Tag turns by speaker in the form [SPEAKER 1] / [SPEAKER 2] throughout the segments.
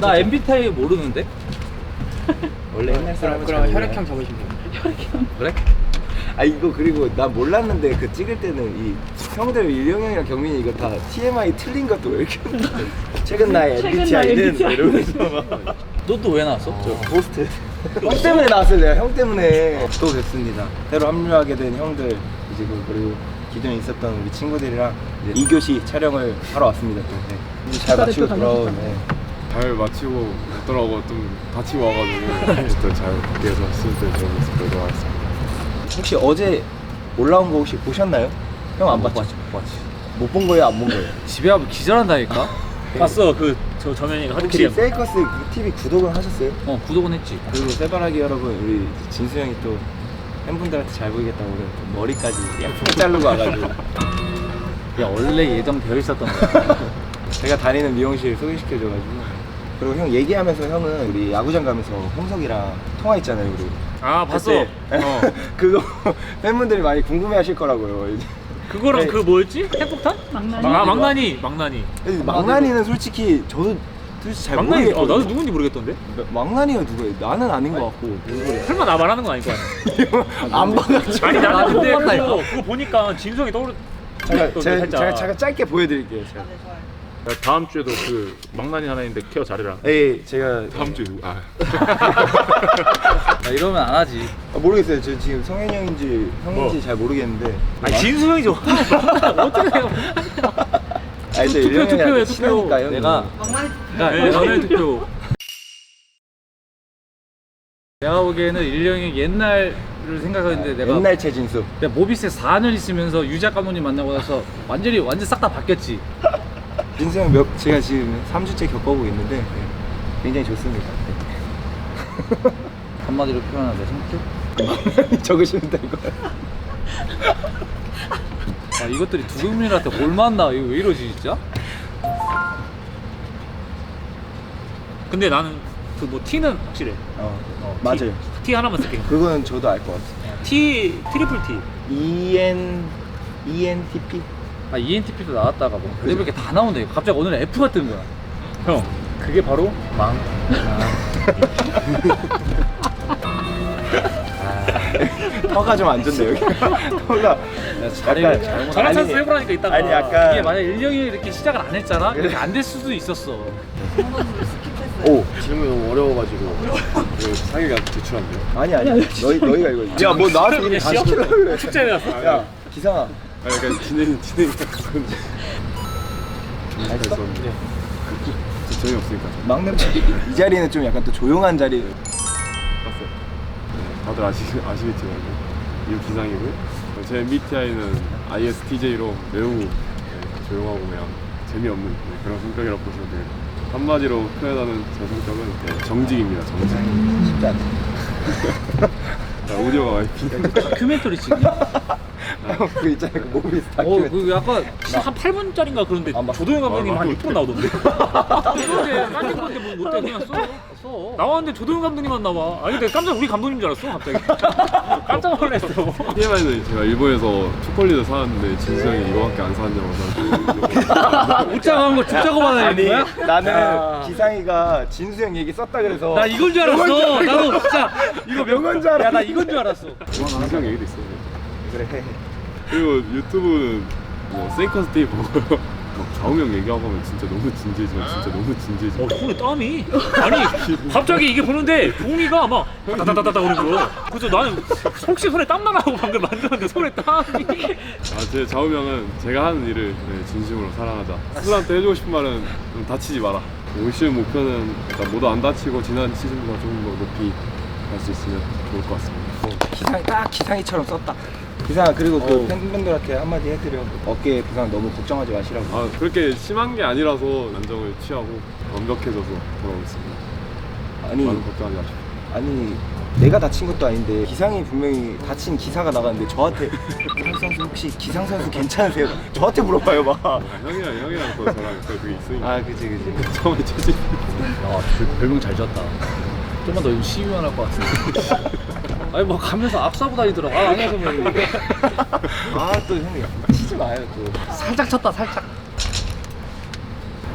[SPEAKER 1] 나 MBTI 모르는데?
[SPEAKER 2] 원래 옛날 사람은
[SPEAKER 3] 그럼
[SPEAKER 2] 잘
[SPEAKER 3] 혈액형. 적으시면
[SPEAKER 1] 그래?
[SPEAKER 2] 아 이거 그리고 나 몰랐는데 그 찍을 때는 이 형들 일용 형이랑 경민이 이거 다 TMI 틀린 것도 왜 이렇게 최근 나의
[SPEAKER 4] 최근
[SPEAKER 2] MBTI는
[SPEAKER 4] 나의 MBTI.
[SPEAKER 2] 이러면서 막
[SPEAKER 1] 너도 왜 나왔어?
[SPEAKER 2] 저 포스트 형 때문에 나왔어요 내가 형 때문에 또 뵙습니다 새로 합류하게 된 형들 이제 그 그리고 기존에 있었던 우리 친구들이랑 이제 2교시 촬영을 하러 왔습니다 또 네. 이제 잘 마치고
[SPEAKER 4] 또
[SPEAKER 2] 돌아온
[SPEAKER 4] 다니셨다.
[SPEAKER 2] 네.
[SPEAKER 5] 잘 마치고 왔더라고 좀 다치고 와가지고 진짜 잘 뛰어서 스스로 좋은 모습 보도록 하겠습니다.
[SPEAKER 2] 혹시 어제 올라온 거 혹시 보셨나요?
[SPEAKER 1] 형안못
[SPEAKER 2] 봤죠?
[SPEAKER 1] 봤지 못 봤지
[SPEAKER 2] 못 본 거예요 안 본 거예요?
[SPEAKER 1] 집에 가면 기절한다니까?
[SPEAKER 3] 봤어 그 저 정현이가
[SPEAKER 2] 혹시
[SPEAKER 3] 허리띠
[SPEAKER 2] 세이커스 그 TV 구독을 하셨어요?
[SPEAKER 1] 어 구독은 했지
[SPEAKER 2] 그리고 세바라기 여러분 우리 진수 형이 또 팬분들한테 잘 보이겠다고 그래 또 머리까지 예쁘게 자르고 와가지고
[SPEAKER 1] 야 원래 예정되어 있었던 거야
[SPEAKER 2] 제가 다니는 미용실 소개시켜줘가지고 그리고 형 얘기하면서 형은 우리 야구장 가면서 홍석이랑 통화했잖아요 우리
[SPEAKER 3] 아 봤어
[SPEAKER 2] 그때.
[SPEAKER 3] 어
[SPEAKER 2] 그거 팬분들이 많이 궁금해하실 거라고요 이제.
[SPEAKER 3] 그거랑
[SPEAKER 2] 네.
[SPEAKER 3] 그 뭐였지 핵폭탄
[SPEAKER 4] 망나니?
[SPEAKER 3] 아 망나니 망나니
[SPEAKER 2] 근데 망나니는 솔직히 저도 솔직히 잘
[SPEAKER 3] 망나니 어
[SPEAKER 2] 모르겠거든요
[SPEAKER 3] 나도 누군지 모르겠던데
[SPEAKER 2] 망나니가 누구예요? 나는 아닌 것 같고
[SPEAKER 3] 설마 나 말하는 건 아닐 거 아니야
[SPEAKER 2] 안 봐가지고
[SPEAKER 3] 아니 나는 근데. 그거, 그거 보니까 진성이 떠오르
[SPEAKER 2] 제가,
[SPEAKER 3] 또
[SPEAKER 2] 제가. 제가, 제가 짧게 보여드릴게요 제가.
[SPEAKER 6] 다음 주에도 그 망나니 하나 있는데 케어 잘해라.
[SPEAKER 2] 예, 제가
[SPEAKER 5] 다음 주에 누구? 아
[SPEAKER 1] 야, 이러면 안 하지
[SPEAKER 2] 아, 모르겠어요. 저 지금 성현이 형인지 형인지 잘 모르겠는데.
[SPEAKER 3] 아니 진수 형이죠 어떻게 해요
[SPEAKER 2] 아니 저
[SPEAKER 3] 투표, 투표해,
[SPEAKER 2] 형이랑
[SPEAKER 3] 투표.
[SPEAKER 2] 친하니까요.
[SPEAKER 1] 내가 야,
[SPEAKER 3] 네, 너네 투표
[SPEAKER 1] 내가 보기에는 일령이 옛날을 생각하는데 내가
[SPEAKER 2] 옛날 최진수.
[SPEAKER 1] 내가 모비스에 4년 있으면서 유작 감독님 만나고 나서 완전히 완전 싹 다 바뀌었지
[SPEAKER 2] 형 몇, 제가 지금 3주째 겪어보고 있는데 네, 굉장히 좋습니다.
[SPEAKER 1] 한마디로 표현하면 내 성격?
[SPEAKER 2] 네. 적으시면 될 거예요.
[SPEAKER 1] 아 이것들이 두근민한테 뭘 만나 이거 왜 이러지 진짜?
[SPEAKER 3] 근데 나는 그뭐 T는 확실해
[SPEAKER 2] 어,
[SPEAKER 3] 어,
[SPEAKER 2] 맞아요.
[SPEAKER 3] T, T 하나만 쓸게
[SPEAKER 2] 그거는 저도 알 것 같아요.
[SPEAKER 3] T 트리플 T
[SPEAKER 2] EN ENTP.
[SPEAKER 1] 아 ENTP도 나왔다가 뭐 별의별 게다 나온다 이거 갑자기 오늘 F가 뜨는 거야.
[SPEAKER 3] 형 그게 바로 망.
[SPEAKER 2] 터가 좀 안 좋네 여기. 터가
[SPEAKER 1] 잘해,
[SPEAKER 2] 약간
[SPEAKER 1] 잘못
[SPEAKER 3] 전화 찬스
[SPEAKER 2] 아니,
[SPEAKER 3] 해보라니까 이따가
[SPEAKER 2] 아니 약간
[SPEAKER 1] 이게 만약 일령이 이렇게 시작을 안 했잖아? 이렇게 안 될 수도 있었어.
[SPEAKER 2] 오
[SPEAKER 5] 질문이 너무 어려워가지고. 그 사기가 제출한대요.
[SPEAKER 2] 아니 아니 너희 너희가 이거 야뭐 나한테 이미 다 시키려고 그래.
[SPEAKER 3] 축제에 갔어?
[SPEAKER 2] 야 기상아
[SPEAKER 5] 아 약간 진행 진행 그런
[SPEAKER 2] 알았어?
[SPEAKER 5] 네. 진짜 재미없으니까
[SPEAKER 2] 막내 이 자리는 좀 약간 또 조용한 자리.
[SPEAKER 5] 봤어요. 네, 다들 아시 아시겠지만 이 기상이고요. 제 MBTI는 ISTJ로 매우 네, 조용하고 그냥 재미없는 네, 그런 성격이라고 보시면 돼요. 한마디로 표현하는 제 성격은 네, 정직입니다. 정직.
[SPEAKER 2] 쉽지 않다.
[SPEAKER 5] 자, 오디오가 많이 비.
[SPEAKER 1] 다큐멘터리 찍냐?
[SPEAKER 2] 그 있잖아요 그 모비스
[SPEAKER 1] 어,
[SPEAKER 2] 다큐멘터리.
[SPEAKER 1] 그 약간
[SPEAKER 3] 한 8분짜리인가 그런데
[SPEAKER 2] 아, 맞-
[SPEAKER 3] 조동현 감독님
[SPEAKER 5] 아,
[SPEAKER 3] 한
[SPEAKER 5] 맞-
[SPEAKER 3] 6분 나오던데 그런데 딴 건데 뭐 못해 그냥 써
[SPEAKER 1] 써
[SPEAKER 3] 나왔는데 조동현 감독님만 나와 아니 근데 깜짝 우리 감독님 줄 알았어 갑자기 깜짝 놀랐어
[SPEAKER 5] TMI는 제가 일본에서 초콜릿을 사왔는데 진수 형이 이거밖에 안 사왔냐고
[SPEAKER 1] 옷장한 거 죽자고 받아야
[SPEAKER 2] 아니
[SPEAKER 1] 되는 거야?
[SPEAKER 2] 나는
[SPEAKER 1] 야.
[SPEAKER 2] 기상이가 진수 형 얘기 썼다 그래서
[SPEAKER 1] 나 이건 줄 알았어 나도 진짜 이거
[SPEAKER 2] 명언 줄 알았어.
[SPEAKER 1] 야나 이건 줄 알았어
[SPEAKER 5] 진수 형 얘기도 있어요.
[SPEAKER 2] 그래.
[SPEAKER 5] 그리고 유튜브는 뭐 세이커스 테이 보고요. 막 좌우명 얘기하고 하면 진짜 너무 진지해지면 진짜 너무 진지해지면
[SPEAKER 3] 어 손에 땀이. 아니 갑자기 이게 보는데 동이가 막 다다다다다 그러는 거 그래서 나는 혹시 손에 땀 나나 하고 방금 만졌는데 손에 땀이.
[SPEAKER 5] 아, 제 좌우명은 제가 하는 일을 네, 진심으로 사랑하자. 스스로한테 해주고 싶은 말은 좀 다치지 마라. 올 시즌 목표는 일단 모두 안 다치고 지난 시즌보다 조금 더 높이 갈 수 있으면 좋을 것 같습니다.
[SPEAKER 2] 기상이 딱 기상이처럼 썼다. 기상아 그리고 그
[SPEAKER 5] 어우.
[SPEAKER 2] 팬분들한테 한마디 해드려. 어깨 부상 너무 걱정하지 마시라고.
[SPEAKER 5] 아 그렇게 심한 게 아니라서 안정을 취하고 완벽해져서 돌아오겠습니다
[SPEAKER 2] 아니
[SPEAKER 5] 많은 걱정하지 마십시오
[SPEAKER 2] 아니 내가 다친 것도 아닌데 기상이 분명히 다친 기사가 나갔는데 저한테 기상 선수 혹시 기상 선수 괜찮으세요? 저한테 물어봐요 막.
[SPEAKER 5] 아, 형이랑 형이랑 또 저랑 또 그게 있으니까
[SPEAKER 2] 아 그지 그지.
[SPEAKER 5] 처음에
[SPEAKER 1] 야 별- 별명 잘 지었다 좀만 더 시위만 할 것 같은데 아니 뭐 가면서 앞서고 다니더라고 아 안녕하세요 뭐.
[SPEAKER 2] 아또 형님 치지 마요 또.
[SPEAKER 1] 살짝 쳤다 살짝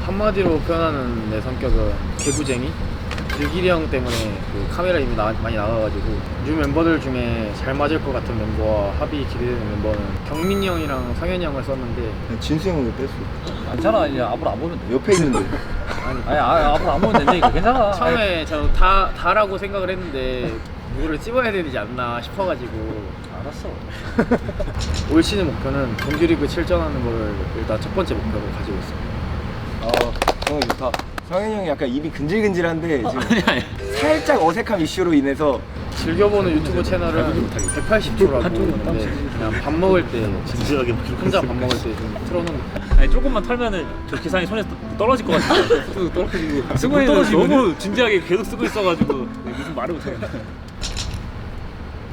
[SPEAKER 4] 한마디로 표현하는 내 성격은 개구쟁이? 길길이 형 때문에 그 카메라 이미 나, 많이 나가가지고 뉴 멤버들 중에 잘 맞을 것 같은 멤버와 합이 기대되는 멤버는 경민이 형이랑 성현이 형을 썼는데
[SPEAKER 2] 진수 형은 왜 뺐어?
[SPEAKER 1] 괜찮아 이제 앞으로 안 보면 돼
[SPEAKER 2] 옆에 있는데.
[SPEAKER 1] 아니 아, 앞으로 안 보면 된다니까 괜찮아
[SPEAKER 4] 처음에 저 다 다라고 생각을 했는데 누구를 찝어야 되지 않나 싶어가지고
[SPEAKER 1] 알았어
[SPEAKER 4] 올 시즌 목표는 정규리그 7전하는 걸 일단 첫 번째 목표로 가지고 있습니다.
[SPEAKER 2] 어, 정말 좋다. 성현이 형이 약간 입이 근질근질한데 지금 살짝 어색함 이슈로 인해서
[SPEAKER 4] 즐겨보는 유튜브 채널은 180초라고 있는데 그냥 밥 먹을 때
[SPEAKER 3] 진지하게 막
[SPEAKER 4] 혼자 밥 먹을 때 좀 틀어놓는
[SPEAKER 3] 아니 조금만 털면은 저 기상이 손에서 떨어질 것 같아요.
[SPEAKER 1] 떨어지고
[SPEAKER 3] 승관이는 너무 진지하게 계속 쓰고 있어가지고 네, 무슨 말을 못해요.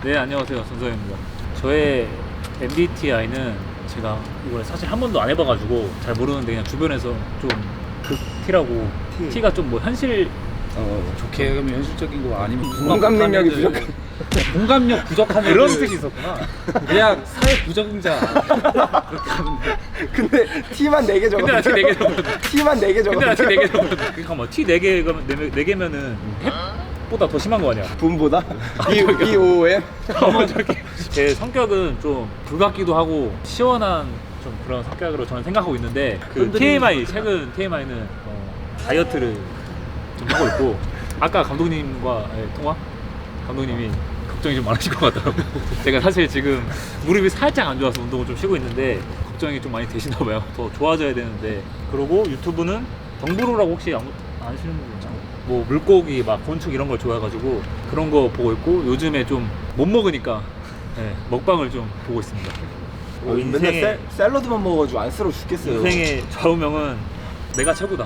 [SPEAKER 3] 네 안녕하세요 손서영입니다. 저의 MBTI는 제가 이걸 사실 한 번도 안 해봐가지고 잘 모르는데 그냥 주변에서 좀 극티라고
[SPEAKER 2] T.
[SPEAKER 3] T가 좀 뭐 현실
[SPEAKER 1] 어, 좋게 하면 현실적인 거 아니면
[SPEAKER 2] 공감 능력이. 부족한.
[SPEAKER 1] 공감력 부족한
[SPEAKER 3] 그런. 뜻이 있었구나.
[SPEAKER 1] 그냥 사회 부적응자 그렇게 하면 돼
[SPEAKER 2] 근데 T만 4개 적어.
[SPEAKER 3] 근데 아직 4개 적었는데.
[SPEAKER 2] T만 4개 적어.
[SPEAKER 3] 근데 아직 4개 적었는데 그러니까 뭐 T 4개, 4개면은 햅보다 더 심한 거 아니야?
[SPEAKER 2] 분보다 B B O M.
[SPEAKER 3] 제 성격은 좀 불같기도 하고 시원한 좀 그런 성격으로 저는 생각하고 있는데 그 TMI 최근 TMI는 어, 다이어트를 좀 하고 있고 아까 감독님과의 통화 감독님이 걱정이 좀 많으실 것 같더라고요. 제가 사실 지금 무릎이 살짝 안 좋아서 운동을 좀 쉬고 있는데 걱정이 좀 많이 되시나 봐요. 더 좋아져야 되는데 그리고 유튜브는 덩브로라고 혹시 안, 아시는 분 있나요? 뭐 물고기 막 곤충 이런 걸 좋아해가지고 그런 거 보고 있고 요즘에 좀 못 먹으니까 네, 먹방을 좀 보고 있습니다.
[SPEAKER 2] 어, 맨날 샐, 샐러드만 먹어가지고 안쓰러워 죽겠어요.
[SPEAKER 3] 인생의 좌우명은 내가 최고다.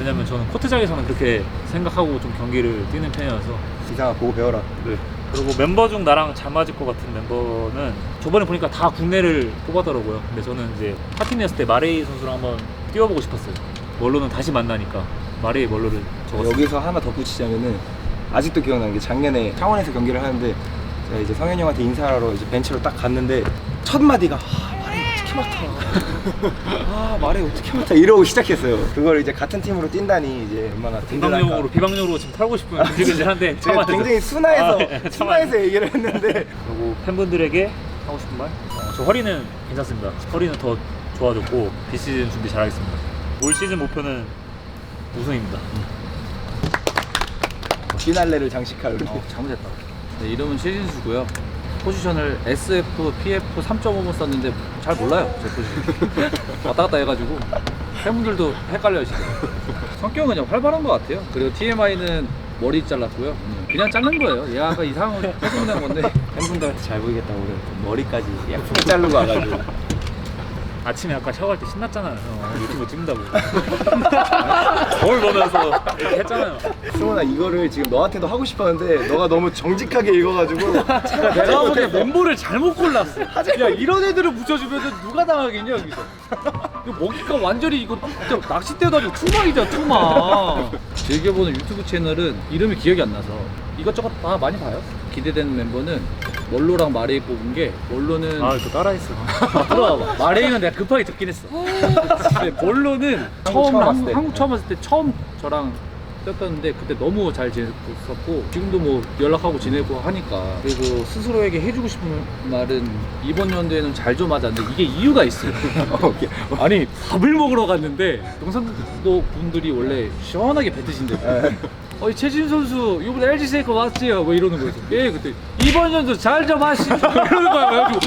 [SPEAKER 3] 왜냐면 저는 코트장에서는 그렇게 생각하고 좀 경기를 뛰는 편이어서
[SPEAKER 2] 이상아 보고 배워라.
[SPEAKER 3] 네. 그리고 멤버 중 나랑 잘 맞을 것 같은 멤버는 저번에 보니까 다 국내를 뽑았더라고요. 근데 저는 이제 파티니였을 때 마레이 선수랑 한번 뛰어보고 싶었어요. 멀로는 다시 만나니까 마레이 멀로를 적었어요.
[SPEAKER 2] 여기서 하나 덧붙이자면은 아직도 기억나는 게 작년에 창원에서 경기를 하는데 제가 이제 성현이 형한테 인사하러 이제 벤치로 딱 갔는데 첫 마디가 아 말해 어떻게 맡아 아 말해 어떻게 맡아 이러고 시작했어요 그걸 이제 같은 팀으로 뛴다니 이제 얼마나
[SPEAKER 3] 비방용으로 비방용으로 지금 털고 싶은 근질근질한데
[SPEAKER 2] 제가
[SPEAKER 3] 참아야죠.
[SPEAKER 2] 굉장히 순화해서
[SPEAKER 3] 아, 예, 참아야죠.
[SPEAKER 2] 순화해서 얘기를 했는데
[SPEAKER 3] 그리고 팬분들에게 하고 싶은 말? 어, 저 허리는 괜찮습니다. 허리는 더 좋아졌고 비시즌 준비 잘하겠습니다. 올 시즌 목표는 우승입니다.
[SPEAKER 2] 피날레를 장식할
[SPEAKER 1] 어, 잘못했다. 네, 이름은 최진수고요. 포지션을 SF, PF 3.5번 썼는데 잘 몰라요. 제 포지션. 왔다 갔다 해가지고 팬분들도 헷갈려 하시더라고요. 성격은 그냥 활발한 것 같아요. 그리고 TMI는 머리 잘랐고요. 그냥 자른 거예요. 얘가 이상한 거 해서 건데
[SPEAKER 2] 팬분들한테 잘 보이겠다고 그래 머리까지 약간 자르고 와가지고
[SPEAKER 3] 아침에 아까 샤워할 때 신났잖아요. 어, 유튜브 찍는다고. 거울 보면서 이렇게 했잖아요.
[SPEAKER 2] 승훈아 이거를 지금 너한테도 하고 싶었는데 너가 너무 정직하게 읽어가지고
[SPEAKER 1] 내가 보기엔 멤버를 잘못 골랐어. 야 이런 애들을 붙여주면 누가 당하겠냐 여기서. 이거 먹이가 완전히 이거 진짜 낚싯대도 아니고 투망이잖아 투망. 즐겨보는 유튜브 채널은 이름이 기억이 안 나서 이것저것 다 많이 봐요. 기대되는 멤버는 멀로랑 마레이 뽑은 게 멀로는
[SPEAKER 3] 아, 또 따라했어.
[SPEAKER 1] 들어와봐. 마레이는 내가 급하게 듣긴 했어. 근데 멀로는 처음
[SPEAKER 2] 처음 왔을
[SPEAKER 1] 한국,
[SPEAKER 2] 때.
[SPEAKER 1] 한국 처음 왔을 때 처음 저랑 뛰었었는데 그때 너무 잘 지냈었고 지금도 뭐 연락하고 지내고 하니까 그리고 스스로에게 해주고 싶은 말은 이번 연도에는 잘 좀 하자. 근데 이게 이유가 있어요.
[SPEAKER 2] 오케이.
[SPEAKER 1] 아니 밥을 먹으러 갔는데 동산도 분들이 원래 시원하게 뱉으신대. 어 이 최진 선수 이번에 LG 세이커 왔지요? 뭐 이러는 거였어. 예 그때 이번 연도 잘 좀 하시죠. 이러는 거야. 그래가지고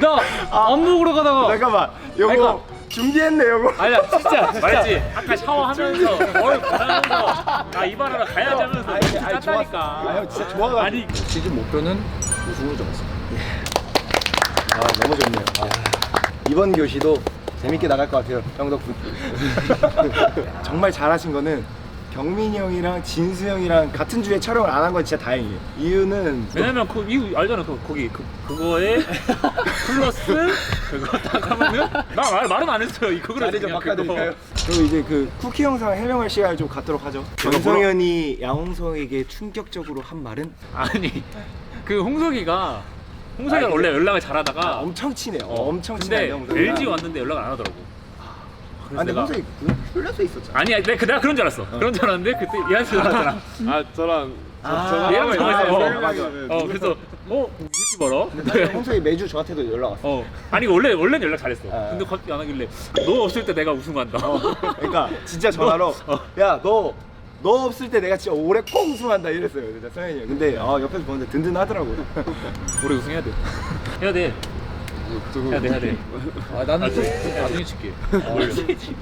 [SPEAKER 1] 나밥 먹으러 가다가
[SPEAKER 2] 잠깐만 요거
[SPEAKER 1] 그러니까-
[SPEAKER 2] 준비했네 요거
[SPEAKER 1] 아니야 진짜 진짜
[SPEAKER 3] 말지? 아까 샤워하면서 뭘 보면서 나 이발 하러 가야지 하면서
[SPEAKER 2] 아니,
[SPEAKER 3] 눈치
[SPEAKER 2] 아니,
[SPEAKER 3] 짰다니까.
[SPEAKER 2] 좋았어. 아니, 진짜 좋아가지고.
[SPEAKER 3] 아니
[SPEAKER 1] 시즌 목표는 우승을 적었습니다.
[SPEAKER 2] 아 너무 좋네요 아, 이번 교시도 재밌게 나갈 것 같아요 형 덕분 정말 잘하신 거는 경민이 형이랑 진수 형이랑 같은 주에 촬영을 안 한 건 진짜 다행이에요. 이유는
[SPEAKER 3] 왜냐면 그 이유 알잖아 그 거기 그 그거에 플러스 그거 딱 하면은 나 말, 말은 안 했어요. 이 그거를
[SPEAKER 2] 자리 좀 바꿔드릴까요? 그리고 이제 그 쿠키 영상 해명할 시간을 좀 갖도록 하죠. 정성현이 양홍석에게 충격적으로 한 말은.
[SPEAKER 3] 아니 그 홍석이가 홍석이가
[SPEAKER 2] 아니,
[SPEAKER 3] 원래 연락을 잘하다가
[SPEAKER 2] 엄청 친해요.
[SPEAKER 3] 어,
[SPEAKER 2] 엄청 친해요
[SPEAKER 3] 근데
[SPEAKER 2] 형석이랑.
[SPEAKER 3] LG 왔는데 연락을 안 하더라고. 그래서
[SPEAKER 2] 아 근데
[SPEAKER 3] 내가
[SPEAKER 2] 홍석이 그 흘려서 있었잖아.
[SPEAKER 3] 아니 아니, 내가, 내가 그런 줄 알았어. 그런 줄 알았는데 그때 얘한테 전화했잖아
[SPEAKER 5] 아 저랑 저,
[SPEAKER 2] 아,
[SPEAKER 5] 저랑
[SPEAKER 3] 얘랑 전화했어
[SPEAKER 2] 맞아,
[SPEAKER 3] 어,
[SPEAKER 2] 맞아.
[SPEAKER 3] 어 그래서 어? 이 새끼 봐라
[SPEAKER 2] 홍석이 매주 저한테도 연락 왔어.
[SPEAKER 3] 어. 아니 원래 원래는 연락 잘했어.
[SPEAKER 2] 아.
[SPEAKER 3] 근데 갑자기 안 하길래 너 없을 때 내가 우승한다.
[SPEAKER 2] 그러니까 진짜 전화로 야 너 너 없을 때 내가 진짜 올해 꼭 우승한다 이랬어요. 진짜 성현이 형. 근데 아 옆에서 보는데 든든하더라고요
[SPEAKER 3] 올해 우승해야 돼. 해야 돼
[SPEAKER 5] 조금
[SPEAKER 3] 해야 돼 해야 돼.
[SPEAKER 1] 아 나는 좀 나중에 칠게.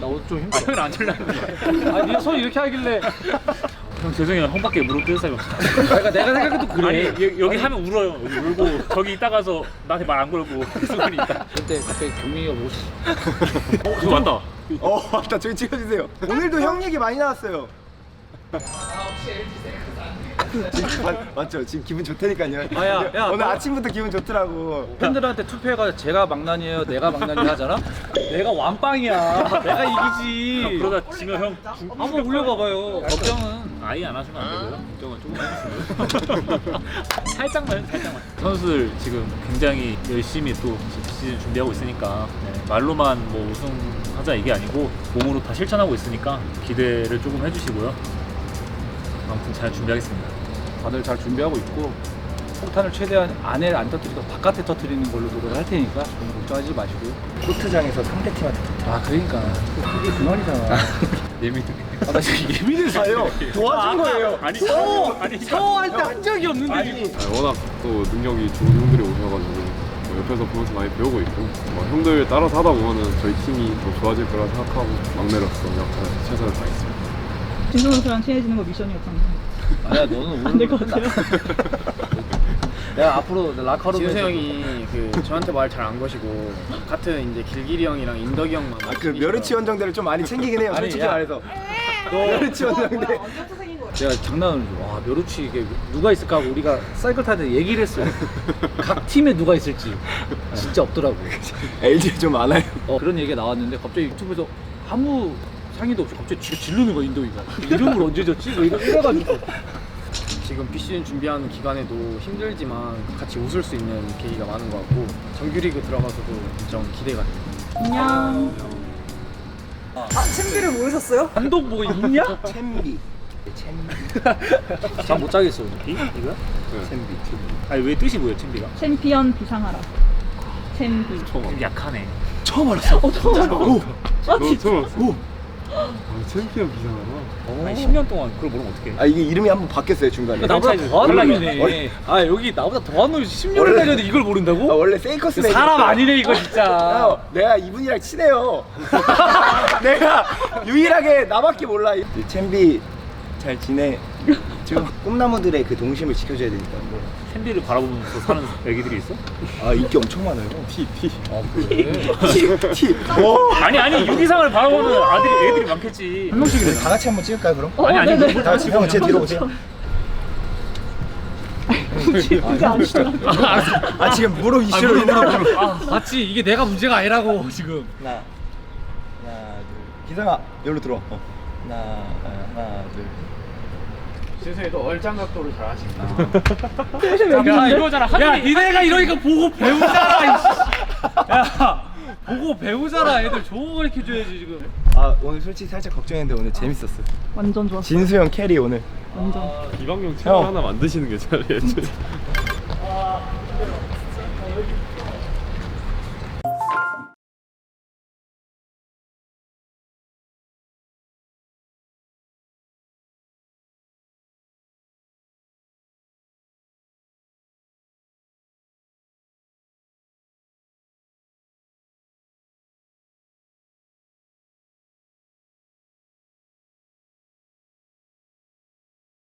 [SPEAKER 1] 나 오늘 좀
[SPEAKER 3] 아,
[SPEAKER 1] 힘들어.
[SPEAKER 3] 형은 안 찰라는데
[SPEAKER 1] 아니 네손 이렇게 하길래.
[SPEAKER 3] 형 죄송해요. 형밖에 무릎 꿇을 사람이 없어
[SPEAKER 1] 내가 내가 생각해도 그래.
[SPEAKER 3] 아니 여- 여기 하면 울어요. 여기 울고 저기 있다가서 나한테 말 안 걸고 수건이 있다.
[SPEAKER 1] 그때 갑자기 경민이가 뭐
[SPEAKER 3] 어? 저거 왔다.
[SPEAKER 2] 어 맞다. 저기 찍어주세요. 오늘도 형 얘기 많이 나왔어요 지금 맞- 맞죠 지금 기분 좋다니까요
[SPEAKER 1] 아, 야, 야,
[SPEAKER 2] 오늘
[SPEAKER 1] 너-
[SPEAKER 2] 아침부터 기분 좋더라고
[SPEAKER 1] 팬들한테 투표해가 제가 망난이에요, 내가 망난이 하잖아. 내가 완빵이야. 내가 이기지.
[SPEAKER 3] 그러다 지면 형
[SPEAKER 1] 한번 올려봐봐요. 걱정은.
[SPEAKER 3] 아예 안 하시면 안 되고요. 걱정은 조금 해주시고요. 살짝만, 살짝만. 선수들 지금 굉장히 열심히 또 시즌 준비하고 있으니까 네, 말로만 뭐 우승하자 이게 아니고 몸으로 다 실천하고 있으니까 기대를 조금 해주시고요. 아무튼 잘 준비하겠습니다.
[SPEAKER 1] 다들 잘 준비하고 있고 폭탄을 최대한 안에 안 터뜨리고 바깥에 터뜨리는 걸로 노력을 할 테니까 너무 걱정하지 마시고요.
[SPEAKER 2] 코트장에서 상대팀한테
[SPEAKER 1] 아 그러니까 그게 그 말이잖아.
[SPEAKER 3] 예민해.
[SPEAKER 1] 아, 나 지금 예민해서요.
[SPEAKER 2] 도와준 거예요
[SPEAKER 3] 아니, 샤워, 아니,
[SPEAKER 1] 샤워할 때 한 적이 없는데.
[SPEAKER 3] 아니,
[SPEAKER 5] 아, 워낙 또 능력이 좋은 형들이 오셔가지고 뭐 옆에서 보면서 많이 배우고 있고 뭐 형들 따라서 하다 보면은 저희 팀이 더 좋아질 거라 생각하고 막내로서 역할 최선을 다했습니다.
[SPEAKER 7] 진성 선수랑 친해지는 거 미션이었잖아.
[SPEAKER 1] 아니야 너는 오늘
[SPEAKER 7] 될것 같아요.
[SPEAKER 1] 내가 앞으로 라카로
[SPEAKER 4] 진수 형이 그 저한테 말 잘 안 거시고 같은 이제 길길이 형이랑 인덕이 형만
[SPEAKER 2] 아, 그 멸치 원정대를 좀 많이 챙기긴 해요.
[SPEAKER 1] 아니,
[SPEAKER 2] 솔직히
[SPEAKER 1] 야.
[SPEAKER 2] 말해서. 멸치 원정대.
[SPEAKER 1] 제가 장난을 와 멸우치 이게 누가 있을까 하고 우리가 사이클 탈 때 얘기를 했어요. 각 팀에 누가 있을지. 진짜 없더라고.
[SPEAKER 2] LG 좀 많아요.
[SPEAKER 1] 어, 그런 얘기가 나왔는데 갑자기 유튜브에서 아무 상의도 없이 갑자기 지- 지르는 거야 인도이가 이름을 언제 줬지? 뭐 이래, 이래가지고
[SPEAKER 4] 지금 비시즌 준비하는 기간에도 힘들지만 같이 웃을 수 있는 계기가 많은 것 같고 정규리그 들어가서도 좀 기대가 돼요.
[SPEAKER 7] 안녕. 아, 챔피를 모르셨어요?
[SPEAKER 1] 단독 뭐 있냐?
[SPEAKER 2] 챔비 챔비
[SPEAKER 1] 잠못 자겠어 오늘.
[SPEAKER 3] 이? 이거야?
[SPEAKER 2] 챔비
[SPEAKER 3] 아니, 왜 뜻이 뭐예요, 챔비가?
[SPEAKER 7] 챔피언 비상하라.
[SPEAKER 3] 좀 약하네.
[SPEAKER 2] 처음 알았어
[SPEAKER 7] 어, 처음 알아.
[SPEAKER 5] 오너 처음 왔어? 아, 챔피언 비상하다.
[SPEAKER 3] 아니, 10년 동안 그걸 모르면 어떡해.
[SPEAKER 2] 아 이게 이름이 한번 바뀌었어요 중간에
[SPEAKER 1] 나보다. 더한 놈이네. 아 여기 나보다 더한 놈이 10년을
[SPEAKER 2] 원래-
[SPEAKER 1] 다녔는데 이걸
[SPEAKER 2] 아,
[SPEAKER 1] 모른다고?
[SPEAKER 2] 원래 세이커스
[SPEAKER 1] 사람 아니네 이거 진짜.
[SPEAKER 2] 형, 내가 이분이랑 친해요. 내가 유일하게 나밖에 몰라. 이 챔비 잘 지내. 지금 꿈나무들의 그 동심을 지켜줘야 되니까. 뭐.
[SPEAKER 3] 챔비를 바라보면서 사는 애기들이 있어?
[SPEAKER 2] 아 인기 엄청 많아요.
[SPEAKER 5] T T.
[SPEAKER 2] 티 티. 오.
[SPEAKER 3] 아니, 아니, 유기상을 바라보는 아들이, 애들이 많겠지.
[SPEAKER 2] 한 명씩이래. 다 같이 한번 찍을까요 그럼?
[SPEAKER 7] 어,
[SPEAKER 3] 아니, 아니,
[SPEAKER 7] 네네.
[SPEAKER 3] 뭐-
[SPEAKER 2] 다 같이 형 제 뒤로 오세요.
[SPEAKER 7] 그게 아니잖아.
[SPEAKER 2] 아 지금 무릎 이슈로 인하고.
[SPEAKER 1] 아 맞지 이게 내가 문제가 아니라고 지금.
[SPEAKER 2] 하나, 하나, 둘. 기상아, 여기로 들어와. 어. 하나, 하나, 둘.
[SPEAKER 4] 진수이도 얼짱각도를 잘 하십니다.
[SPEAKER 1] 야
[SPEAKER 3] 이거잖아,
[SPEAKER 1] 야 니네가 이러니까 보고 배우잖아. 이씨. 야 보고 배우잖아. 애들 좋은 거 가르쳐 줘야지 지금.
[SPEAKER 2] 아 오늘 솔직히 살짝 걱정했는데 오늘 재밌었어.
[SPEAKER 7] 완전 좋았어.
[SPEAKER 2] 진수 형 캐리 오늘.
[SPEAKER 7] 완전.
[SPEAKER 5] 이방용 채널
[SPEAKER 2] 형.
[SPEAKER 5] 하나 만드시는 게 잘해요.